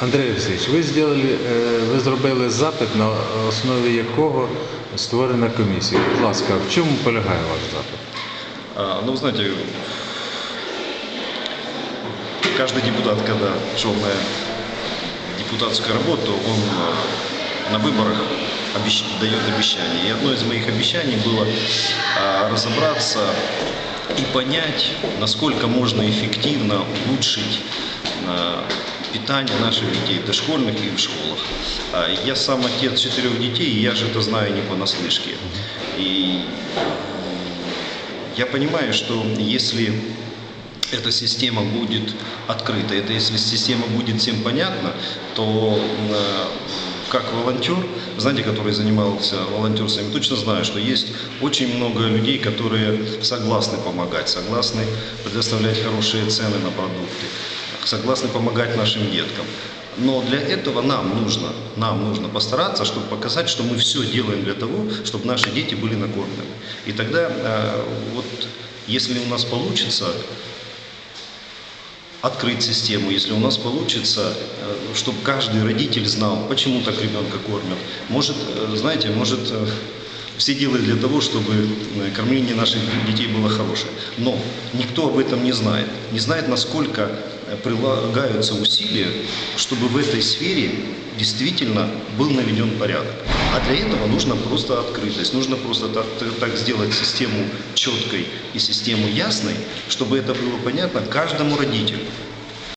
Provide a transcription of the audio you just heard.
Андрій Олексійович, ви, зробили, е, ви зробили запит, на основі якого створена комісія. Будь ласка, в чому полягає ваш запит? А, Ну, вы знаете, каждый депутат, когда шел на депутатскую работу, он а, на выборах обещ- дает обещания. И одно из моих обещаний было а, разобраться и понять, насколько можно эффективно улучшить а, питание наших детей дошкольных и в школах. А, Я сам отец четырех детей, и я же это знаю не понаслышке. И я понимаю, что если эта система будет открыта, это если система будет всем понятна, то э, как волонтер, знаете, который занимался волонтерством, точно знаю, что есть очень много людей, которые согласны помогать, согласны предоставлять хорошие цены на продукты, согласны помогать нашим деткам. Но для этого нам нужно, нам нужно постараться, чтобы показать, что мы все делаем для того, чтобы наши дети были накормлены. И тогда э, вот если у нас получится открыть систему, если у нас получится, чтобы каждый родитель знал, почему так ребенка кормят. Может, э, знаете, может, э, все делают для того, чтобы э, кормление наших детей было хорошее. Но никто об этом не знает. Не знает, насколько э, прилагаются усилия, чтобы в этой сфере действительно был наведен порядок. А для этого нужно просто открытость, нужно просто так, так сделать систему четкой и систему ясной, чтобы это было понятно каждому родителю.